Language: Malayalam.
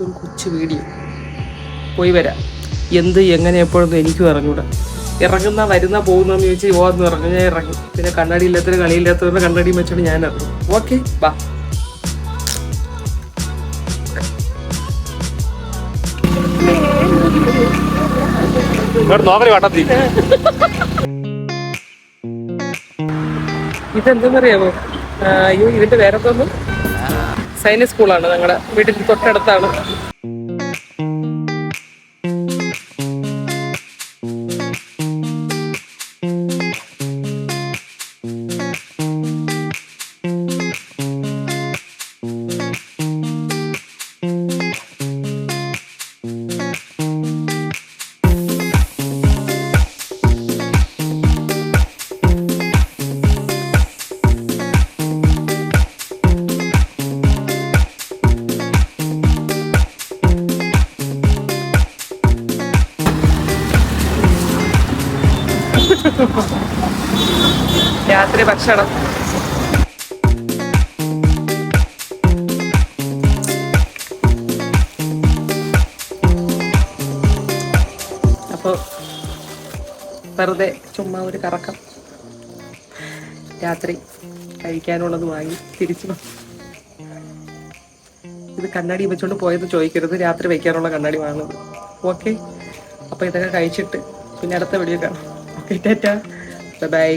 ഒരു കൊച്ചു വീഡിയോ. പോയി വരാം. എന്ത് എങ്ങനെ എപ്പോഴൊന്നും എനിക്കും ഇറങ്ങൂടാ ഇറങ്ങുന്ന വരുന്ന പോകുന്ന ചോദിച്ചാൽ ഓന്ന് ഇറങ്ങും. ഞാൻ ഇറങ്ങും. പിന്നെ കണ്ണാടി ഇല്ലാത്തവര് കളിയില്ലാത്തവരുടെ കണ്ണാടി വെച്ചിട്ട് ഞാൻ ഇറങ്ങും. ഓക്കെ ബാ. ഇതെന്താ പറയാമോ വട്ടത്തി. ഇതെന്തെന്നറിയാമോ ആ, അയ്യോ ഇതിന്റെ വേറെ എന്തോന്നു സൈനിക് സ്കൂളാണ് ഞങ്ങളുടെ വീട്ടിൽ തൊട്ടടുത്താണ്. രാത്രി ഭക്ഷണം. അപ്പോൾ വെറുതെ ചുമ്മാ ഒരു കറക്കം. രാത്രി കഴിക്കാനുള്ളത് വാങ്ങി തിരിച്ചു ഇത് കണ്ണാടി വെച്ചോണ്ട് പോയത് ചോദിക്കരുത്. രാത്രി വയ്ക്കാനുള്ള കണ്ണാടി വാങ്ങുന്നത്. ഓക്കെ. അപ്പോൾ ഇതൊക്കെ കഴിച്ചിട്ട് പിന്നെ അടുത്ത വീഡിയോ കാണാം. Okay tata bye